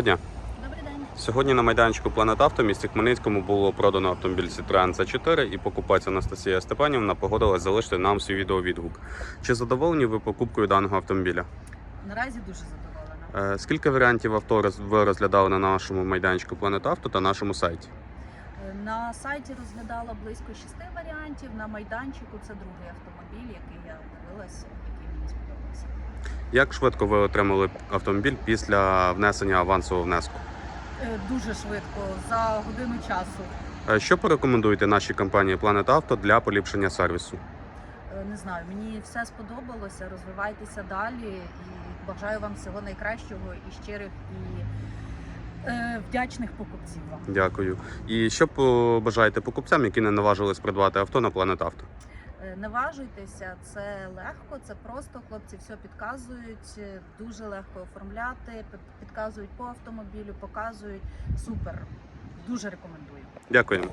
Добрий день. Сьогодні на майданчику Планет Авто в місті Хмельницькому було продано автомобіль Citroen C4 і покупець Анастасія Степанівна погодилась залишити нам свій відеовідгук. Чи задоволені ви покупкою даного автомобіля? Наразі дуже задоволена. Е, Скільки варіантів авто ви розглядали на нашому майданчику Планет Авто та нашому сайті? Е, На сайті розглядала близько шести варіантів. На майданчику це другий автомобіль, який я дивилася. Як швидко ви отримали автомобіль після внесення авансового внеску? Е, Дуже швидко, за годину часу. Е, Що порекомендуєте нашій компанії Планет Авто для поліпшення сервісу? Е, Не знаю, мені все сподобалося. Розвивайтеся далі і бажаю вам всього найкращого і щирих і е, вдячних покупців вам. Дякую. І що побажаєте покупцям, які не наважились придбати авто на Планет Авто? Е, Не важуйтеся, це легко, це просто. Хлопці все підказують, е, дуже легко оформляти, підказують по автомобілю, показують. Супер. Дуже рекомендую. Дякуємо.